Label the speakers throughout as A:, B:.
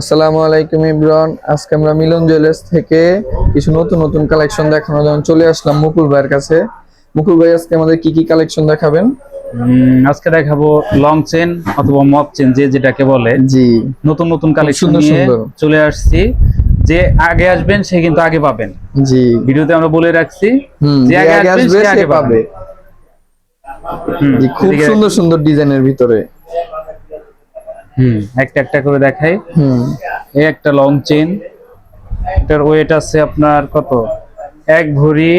A: আসসালামু আলাইকুম ইব্রান আজকে আমরা মিলন জুয়েলার্স থেকে কিছু নতুন নতুন কালেকশন দেখানোর জন্য চলে আসলাম মুকুল ভাইয়ের কাছে। মুকুল ভাই আজকে আমাদের কি কি কালেকশন দেখাবেন?
B: আজকে দেখাবো লং চেন অথবা মক চেন যে যেটাকে বলে।
A: জি।
B: নতুন নতুন কালেকশন
A: সুন্দর
B: নিয়ে চলে আসছি। যে আগে আসবেন সে কিন্তু আগে পাবেন।
A: জি।
B: ভিডিওতে আমরা বলে রাখছি যে আগে আসবে সে আগে
A: পাবে। খুব সুন্দর সুন্দর ডিজাইনের ভিতরে।
B: হুম একটা একটা করে দেখাই।
A: হুম।
B: এই একটা লং চেন এটার ওয়েট আছে আপনার কত? এক ভরি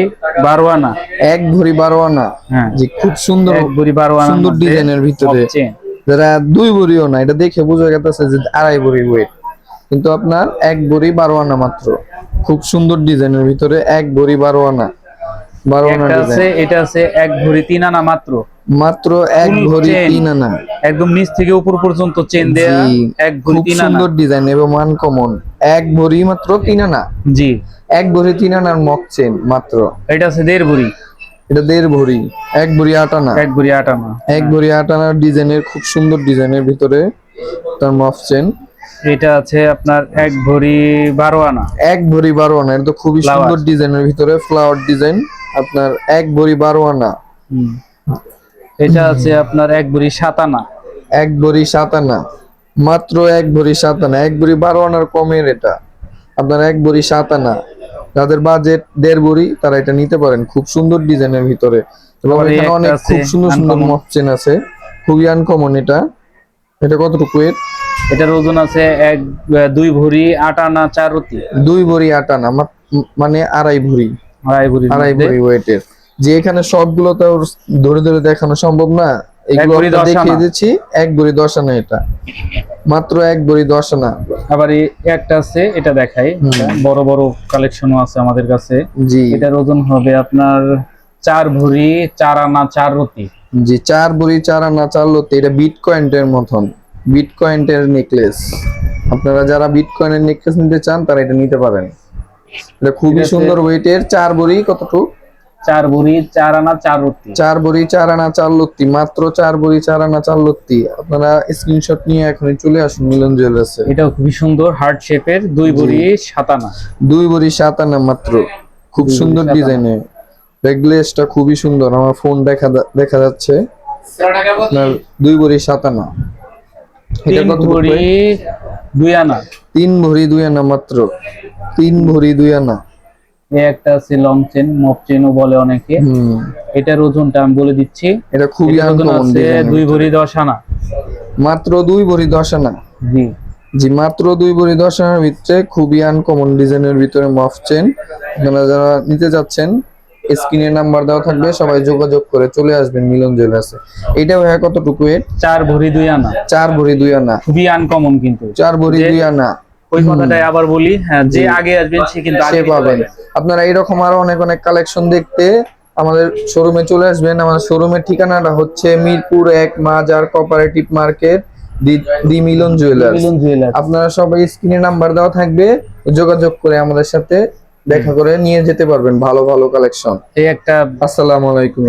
B: বারো আনা
A: এক ভরি বারো আনা
B: হ্যাঁ।
A: জি খুব সুন্দর
B: ভরি বারো আনা
A: সুন্দর ডিজাইনের ভিতরে। যারা দুই ভরিও না এটা দেখে বোঝা গেছে যে আড়াই ভরি ওয়েট কিন্তু আপনার এক ভরি বারো আনা মাত্র। খুব সুন্দর ডিজাইনের ভিতরে এক ভরি বারো আনা বারো আনা
B: আছে এটা আছে এক ভরি তিন আনা মাত্র।
A: মাত্র এক ভরি তিন আনা।
B: একদম নিচ থেকে উপর পর্যন্ত চেন দেয়া এক ভরি তিন আনা।
A: সুন্দর ডিজাইন এবং মান কমন এক ভরি মাত্র তিন আনা।
B: জি।
A: এক ভরি তিন আনার মক চেন মাত্র।
B: এটা আছে দেড় ভরি
A: এটা দেড় ভরি এক ভরি আট আনা।
B: এক ভরি আট আনা।
A: এক ভরি আট আনার ডিজাইনের খুব সুন্দর ডিজাইনের ভিতরে তার মফ চেন
B: এটা আছে আপনার এক ভরি বারো আনা।
A: এক ভরি বারো আনা। এটা তো খুবই সুন্দর ডিজাইনের ভিতরে ফ্লাওয়ার ডিজাইন আপনার এক ভরি বারো আনা।
B: হুম। এটা আছে আপনার এক ভরি সাত আনা।
A: এক ভরি সাত আনা। মাত্র এক ভরি সাত আনা। এক ভরি বারো আনার কমের এটা। আপনার এক ভরি সাত আনা। যাদের বাজেট দেড় ভরি তারা এটা নিতে পারেন খুব সুন্দর ডিজাইনের ভিতরে। এবং এখানে অনেক খুব সুন্দর সুন্দর। মফচেন আছে। খুবই আনকমন এটা। এটা কতটুকু এর?
B: এটার ওজন আছে এক দুই ভরি আট আনা চার
A: দুই ভরি আট আনা। মানে আড়াই ভরি।
B: আড়াই ভরি
A: আড়াই ভরি ওয়েটের যে এখানে সবগুলো তো ধরে ধরে দেখানো সম্ভব না এগুলো দেখিয়ে। দিচ্ছি এক ভরি দশ আনা এটা। মাত্র এক ভরি দশ আনা।
B: আবার একটা আছে এটা দেখাই। বড় বড় কালেকশনও আছে আমাদের কাছে।
A: জি।
B: এটার ওজন হবে আপনার চার ভরি চার আনা চার রতি।
A: জি চার ভরি চার আনা চার লতি এটা বিটকয়েন্টের মতন। বিটকয়েন্টের নেকলেস আপনারা যারা বিটকয়েনের নেকলেস নিতে চান তারা এটা নিতে পারেন। এটা খুবই সুন্দর ওয়েটের চার ভরি কতটুকু?
B: চার ভরি চার আনা চার রতি
A: চার ভরি চার আনা চার লত্তি। মাত্র চার ভরি চার আনা চার লত্তি। আপনারা স্ক্রিনশট নিয়ে এখনই চলে আসুন মিলন জুয়েলার্সে
B: এটাও খুবই সুন্দর হার্ট শেপের দুই ভরি সাত আনা।
A: দুই ভরি সাত আনা মাত্র। খুব সুন্দর। ডিজাইনে গ্লেসটা খুবই সুন্দর। আমার ফোন দেখা দেখা যাচ্ছে। আপনার দুই ভরি সাত আনা। এটা কত
B: ভরি দুই আনা।
A: তিন ভরি দুই আনা মাত্র। তিন ভরি দুই আনা।
B: এই একটা আছে লং চেন মপ চেনও বলে অনেকে। এটার ওজনটা আমি বলে দিচ্ছি।
A: এটা খুবই আনকমন
B: দুই ভরি দশ আনা।
A: মাত্র দুই ভরি দশ আনা?
B: জি।
A: জি মাত্র দুই ভরি দশ আনার ভিতরে খুবই আনকমন ডিজাইনের ভিতরে মফ চেন আপনারা যারা নিতে যাচ্ছেন স্ক্রিনে নাম্বার দেওয়া থাকবে সবাই যোগাযোগ করে চলে আসবেন মিলন জুয়েলার্সে এটা ভাইয়া কতটুকু এর
B: চার ভরি দুই আনা।
A: চার ভরি দুই আনা।
B: খুবই আনকমন কিন্তু।
A: চার ভরি দুই আনা।
B: ওই কথাটাই আবার বলি হ্যাঁ যে আগে আসবেন সে কিন্তু আগে
A: পাবেন। আপনারা এরকম আরও অনেক অনেক কালেকশন দেখতে আমাদের শোরুমে চলে আসবেন। আমাদের শোরুমের ঠিকানাটা হচ্ছে মিরপুর এক মাজার cooperative market the- Milan jewellers আপনারা সবাই স্ক্রিনে নাম্বার দেওয়া থাকবে যোগাযোগ করে আমাদের সাথে দেখা করে নিয়ে যেতে পারবেন ভালো ভালো কালেকশন
B: এই একটা
A: আসসালামু আলাইকুম।